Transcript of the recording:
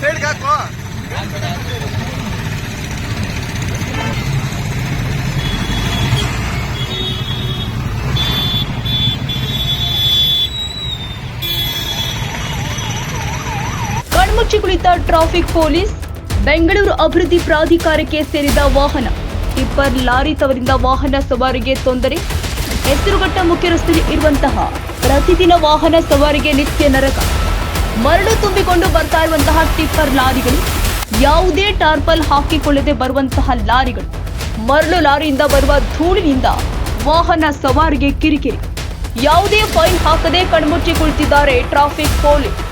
ಸೈಡ್ಗೆ ಕಣ್ಮುಚ್ಚಿ ಕುಳಿತ ಟ್ರಾಫಿಕ್ ಪೊಲೀಸ್, ಬೆಂಗಳೂರು ಅಭಿವೃದ್ಧಿ ಪ್ರಾಧಿಕಾರಕ್ಕೆ ಸೇರಿದ ವಾಹನ. ಟಿಪ್ಪರ್ ಲಾರಿ ತವರಿಂದ ವಾಹನ ಸವಾರಿಗೆ ತೊಂದರೆ. ಹೆಸರುಘಟ್ಟ ಮುಖ್ಯ ರಸ್ತೆಯಲ್ಲಿ ಇರುವಂತಹ ಪ್ರತಿದಿನ ವಾಹನ ಸವಾರಿಗೆ ನಿತ್ಯ ನರಕ. ಮರಳು ತುಂಬಿಕೊಂಡು ಬರ್ತಾ ಇರುವಂತಹ ಟಿಪ್ಪರ್ ಲಾರಿಗಳು, ಯಾವುದೇ ಟಾರ್ಪಲ್ ಹಾಕಿಕೊಳ್ಳದೆ ಬರುವಂತಹ ಲಾರಿಗಳು, ಮರಳು ಲಾರಿಯಿಂದ ಬರುವ ಧೂಳಿನಿಂದ ವಾಹನ ಸವಾರಿಗೆ ಕಿರಿಕಿರಿ. ಯಾವುದೇ ಫೈನ್ ಹಾಕದೆ ಕಣ್ಮುಚ್ಚಿ ಕುಳಿತಿದ್ದಾರೆ ಟ್ರಾಫಿಕ್ ಪೊಲೀಸ್.